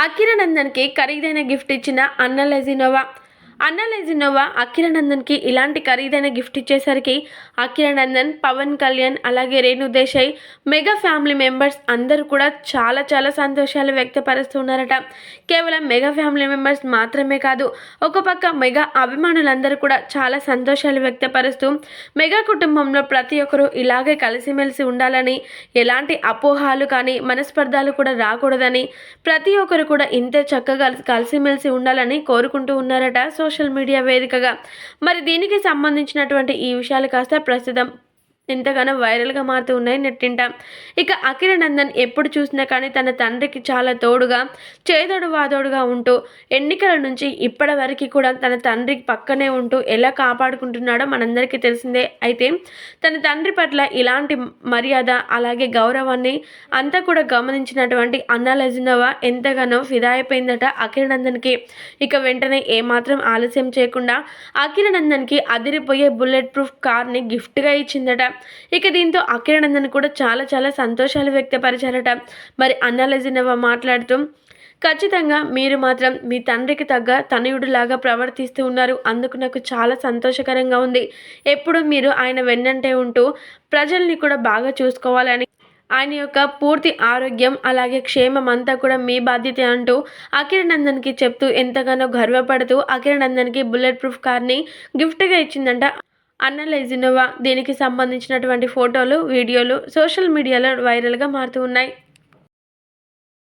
అకిరనందన్కి ఖరీదైన గిఫ్ట్ ఇచ్చిన అన్న లెజినోవా అన్న ఇన్నోవా అకిరనందన్కి ఇలాంటి ఖరీదైన గిఫ్ట్ ఇచ్చేసరికి అఖిలనందన్ పవన్ కళ్యాణ్ అలాగే Renu Desai mega family members అందరూ కూడా చాలా చాలా సంతోషాలు వ్యక్తపరుస్తున్నారట. కేవలం మెగా ఫ్యామిలీ మెంబర్స్ మాత్రమే కాదు ఒక పక్క మెగా అభిమానులందరూ కూడా చాలా సంతోషాలు వ్యక్తపరుస్తూ మెగా కుటుంబంలో ప్రతి ఒక్కరూ ఇలాగే కలిసిమెలిసి ఉండాలని ఎలాంటి అపోహాలు కానీ మనస్పర్ధాలు కూడా రాకూడదని ప్రతి ఒక్కరు కూడా ఇంతే చక్కగా కలిసిమెలిసి ఉండాలని కోరుకుంటూ ఉన్నారట. సో సోషల్ మీడియా వేదికగా. మరి దీనికి సంబంధించినటువంటి ఈ విషయాలు కాస్త ప్రస్తుతం ఎంతగానో వైరల్గా మారుతూ ఉన్నాయి. నెట్టింట ఇక అఖిల నందన్ ఎప్పుడు చూసినా కానీ తన తండ్రికి చాలా తోడుగా చేదోడు వాదోడుగా ఉంటూ ఎన్నికల నుంచి ఇప్పటి వరకు కూడా తన తండ్రికి పక్కనే ఉంటూ ఎలా కాపాడుకుంటున్నాడో మనందరికీ తెలిసిందే. అయితే తన తండ్రి పట్ల ఇలాంటి మర్యాద అలాగే గౌరవాన్ని అంతా కూడా గమనించినటువంటి అన్నా లజినోవా ఎంతగానో ఫిదా అయిపోయిందట అఖిల నందన్కి. ఇక వెంటనే ఏమాత్రం ఆలస్యం చేయకుండా అఖిల నందన్కి అదిరిపోయే బుల్లెట్ ప్రూఫ్ కార్ని గిఫ్ట్గా ఇచ్చిందట. ఇక దీంతో అఖిరానందన్ కూడా చాలా చాలా సంతోషాలు వ్యక్తపరిచారట. మరి అన్నలజినవ మాట్లాడుతూ ఖచ్చితంగా మీరు మాత్రం మీ తండ్రికి తగ్గ తనయుడిలాగా ప్రవర్తిస్తూ ఉన్నారు. అందుకు నాకు చాలా సంతోషకరంగా ఉంది. ఎప్పుడు మీరు ఆయన వెన్నంటే ఉంటూ ప్రజల్ని కూడా బాగా చూసుకోవాలని ఆయన యొక్క పూర్తి ఆరోగ్యం అలాగే క్షేమం అంతా కూడా మీ బాధ్యత అంటూ అఖిరనందన్కి చెప్తూ ఎంతగానో గర్వపడుతూ అఖిరనందన్కి బుల్లెట్ ప్రూఫ్ కార్ని గిఫ్ట్గా ఇచ్చిందంట. అన్న లెజినోవా దీనికి సంబంధించినటువంటి ఫోటోలు వీడియోలు సోషల్ మీడియాలో వైరల్గా మారుతూ ఉన్నాయి.